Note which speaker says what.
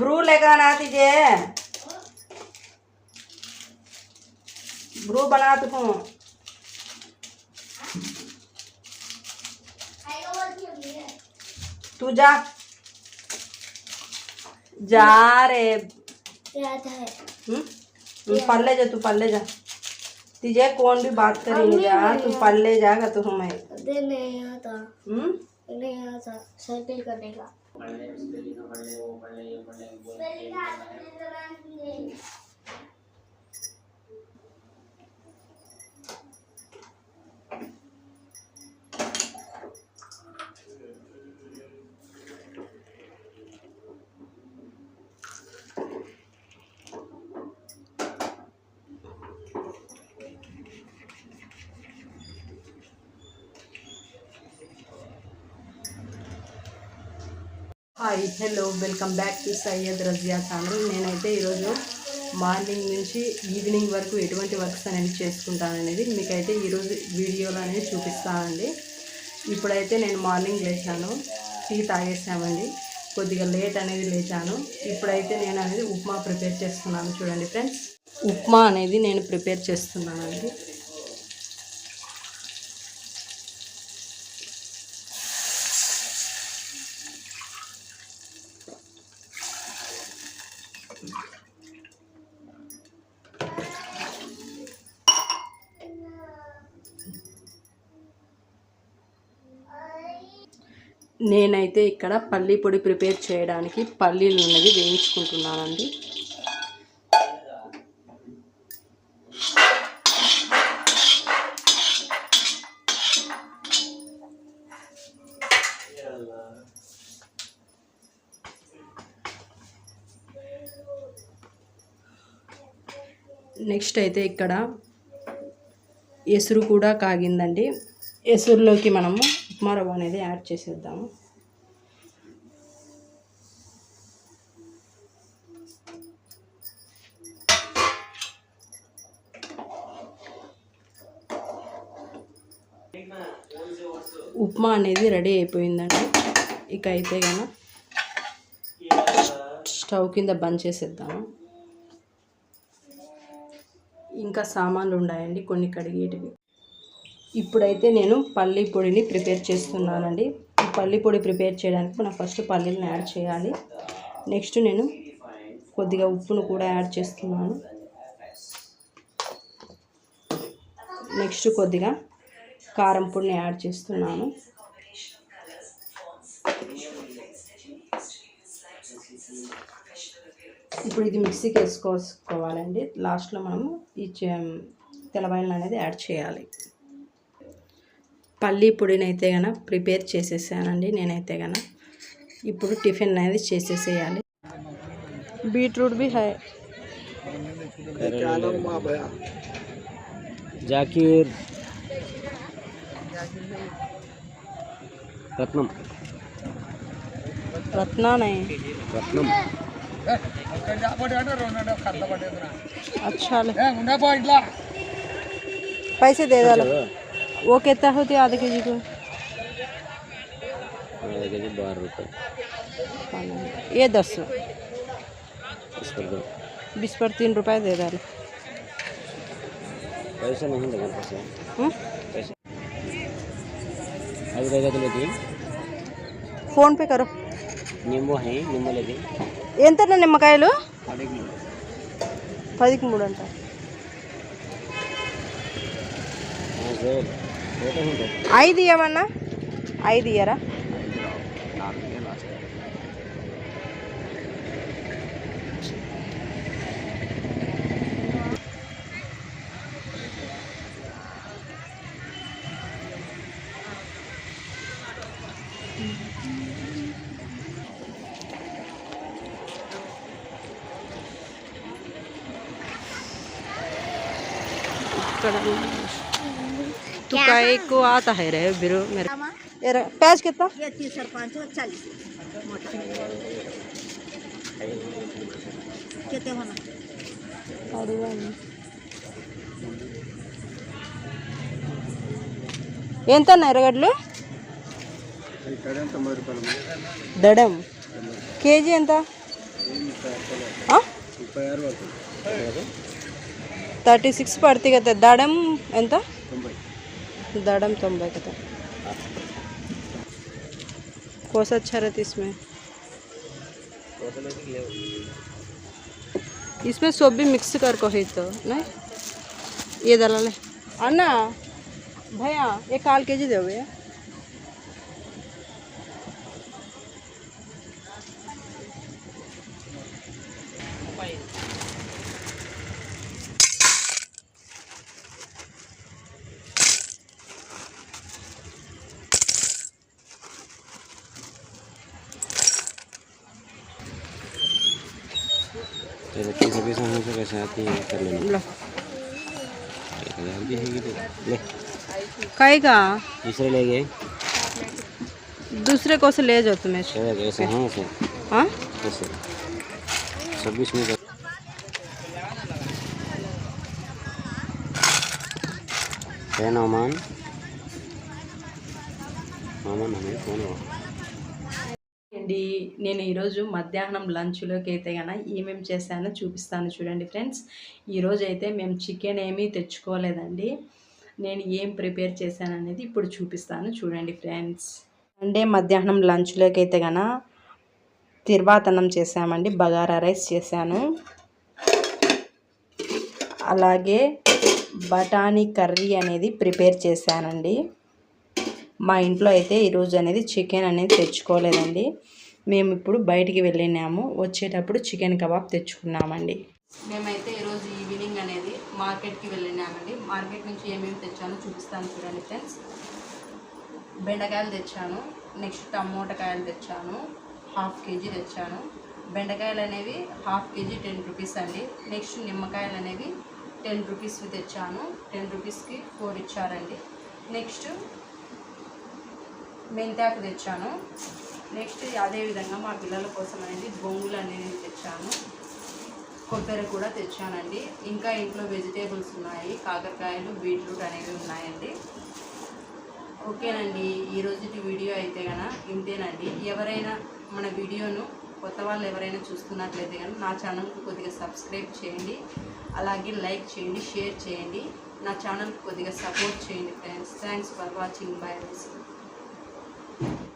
Speaker 1: Bru तुझे Bru बना तू तू जा। जा रे। हम्म? तू पल्ले जा तू पल्ले जा। तुझे कौन भी बात करेंगे जा तू पल्ले जागा तू हमें।
Speaker 2: नहीं आता।
Speaker 1: हम्म?
Speaker 2: नहीं आता साइकिल करने का।
Speaker 1: पढ़ ले पढ़ ले वो पढ़ ले ये पढ़ ले hi hello welcome back to Syed Razia channel. నేనైతే ఈరోజు మార్నింగ్ నుంచి ఈవినింగ్ వరకు ఎటువంటి వర్క్స్ అనేవి చేసుకుంటాననేది మీకైతే ఈరోజు వీడియోలో అనేది చూపిస్తానండి. ఇప్పుడైతే నేను మార్నింగ్ లేచాను టీ తాగేసామండి. కొద్దిగా లేట్ అనేది లేచాను. ఇప్పుడైతే నేను అనేది ఉప్మా ప్రిపేర్ చేస్తున్నాను. చూడండి ఫ్రెండ్స్ ఉప్మా అనేది నేను ప్రిపేర్ చేస్తున్నానండి. నేనైతే ఇక్కడ పల్లీ పొడి ప్రిపేర్ చేయడానికి పల్లీలు ఉన్నది వేయించుకుంటున్నానండి. నెక్స్ట్ అయితే ఇక్కడ ఎసురు కూడా కాగిందండి. ఎసురులోకి మనము ఉప్మా రవ్వ అనేది యాడ్ చేసేద్దాము. ఉప్మా అనేది రెడీ అయిపోయిందండి. ఇక అయితే కనుక స్టవ్ కింద బంద్ చేసేద్దాము. ఇంకా సామాన్లు ఉన్నాయండి కొన్ని కడిగేటివి. ఇప్పుడైతే నేను పల్లీ పొడిని ప్రిపేర్ చేస్తున్నానండి. ఈ పల్లీ పొడి ప్రిపేర్ చేయడానికి మనం ఫస్ట్ పల్లీలను యాడ్ చేయాలి. నెక్స్ట్ నేను కొద్దిగా ఉప్పును కూడా యాడ్ చేస్తున్నాను. నెక్స్ట్ కొద్దిగా కారం పొడిని యాడ్ చేస్తున్నాను. ఇప్పుడు ఇది మిక్సీకి వేసుకోవాలండి. లాస్ట్లో మనము ఈ చే- అనేది యాడ్ చేయాలి. పల్లీ పొడిని అయితే గన ప్రిపేర్ చేసేసానండి నేనైతే గన ఇప్పుడు టిఫిన్ అనేది చేసేసేయాలి బీట్రూట్ బి హై
Speaker 3: జాకీర్ రత్నం
Speaker 1: रत्ना नहीं
Speaker 3: రత్నం
Speaker 1: अच्छा ले पैसे दे डालो वो कितना होती है आधे के जी को
Speaker 3: కేజీ బార్ రూపాయలు
Speaker 1: ये दस
Speaker 3: తీసుకెళ్తాం
Speaker 1: बीस पर तीन रुपए दे डालो
Speaker 3: पैसा नहीं लगा पैसा
Speaker 1: हम्म?
Speaker 3: पैसा ఐదు రైతులకి
Speaker 1: ఫోన్ పే కరో
Speaker 3: నిమ్మ హై నిమ్మలకి
Speaker 1: ఎంత నిమ్మకాయలు
Speaker 3: అడిగి
Speaker 1: పదికి మూడు అంట
Speaker 3: రేట్ ఉంటుంది
Speaker 1: ఐదు ఇవ్వమన్నా ఐదు ఇయ్యరా
Speaker 3: నాలుగు లాస్ట్
Speaker 1: ఇక్కడ तुका को आता है रे बिरो मेरे ये रे, प्याज कितना
Speaker 2: ये तीस और पाँच और चालीस कितने होना
Speaker 1: ఎంత ఎర్రగడ్డలు
Speaker 3: తొంభై రూపాయలు
Speaker 1: దడం కేజీ ఎంత
Speaker 3: ముప్పై ఆరు పడుతుంది
Speaker 1: థర్టీ సిక్స్ పడుతుంది కదా దడం ఎంత दड़म तो तुम बता कोस अच्छा रहता इसमें? इसमें सब भी मिक्स कर को है तो नहीं? ये डाला ले। अन्ना, भैया, एक काल के जी
Speaker 3: दोगे तो लड़की सभी समोसे के साथ ही कर लेना।
Speaker 1: लो।
Speaker 3: ले।
Speaker 1: कहेगा?
Speaker 3: दूसरे ले गए।
Speaker 1: दूसरे को से ले जाओ तुम्हें।
Speaker 3: ऐसे हाँ ऐसे
Speaker 1: हाँ?
Speaker 3: ऐसे छब्बीस में है नौमान नौमान हमें कौन है
Speaker 1: అండి. నేను ఈరోజు మధ్యాహ్నం లంచ్లోకి అయితే కనుక ఏమేమి చేశానో చూపిస్తాను చూడండి ఫ్రెండ్స్. ఈరోజు అయితే మేము చికెన్ ఏమీ తెచ్చుకోలేదండి. నేను ఏం ప్రిపేర్ చేశాను అనేది ఇప్పుడు చూపిస్తాను చూడండి ఫ్రెండ్స్. అంటే మధ్యాహ్నం లంచ్లోకి అయితే కనుక తిరువాతనం చేశామండి. బగారా రైస్ చేశాను. అలాగే బఠానీ కర్రీ అనేది ప్రిపేర్ చేశానండి. మా ఇంట్లో అయితే ఈరోజు అనేది చికెన్ అనేది తెచ్చుకోలేదండి. మేము ఇప్పుడు బయటికి వెళ్ళినాము. వచ్చేటప్పుడు చికెన్ కబాబ్ తెచ్చుకున్నామండి. మేమైతే ఈరోజు ఈవినింగ్ అనేది మార్కెట్కి వెళ్ళినామండి. మార్కెట్ నుంచి ఏమేమి తెచ్చానో చూపిస్తాను చూడండి ఫ్రెండ్స్. బెండకాయలు తెచ్చాను. నెక్స్ట్ టమోటకాయలు తెచ్చాను. హాఫ్ కేజీ తెచ్చాను. బెండకాయలు అనేవి half K G ten rupees అండి. నెక్స్ట్ నిమ్మకాయలు అనేవి టెన్ రూపీస్వి తెచ్చాను. టెన్ రూపీస్కి ఫోర్ ఇచ్చారండి. నెక్స్ట్ మెంతాకు తెచ్చాను. నెక్స్ట్ అదేవిధంగా మా పిల్లల కోసం అనేది బొంగులు అనేది తెచ్చాను. కొబ్బరి కూడా తెచ్చానండి. ఇంకా ఇంట్లో వెజిటేబుల్స్ ఉన్నాయి. కాకరకాయలు బీట్రూట్ అనేవి ఉన్నాయండి. ఓకేనండి. ఈ వీడియో అయితే కనుక ఇంతేనండి. ఎవరైనా మన వీడియోను కొత్త వాళ్ళు ఎవరైనా చూస్తున్నట్లయితే కనుక నా ఛానల్కి కొద్దిగా సబ్స్క్రైబ్ చేయండి. అలాగే లైక్ చేయండి షేర్ చేయండి. నా ఛానల్కి కొద్దిగా సపోర్ట్ చేయండి friends. Thanks for watching. Bye.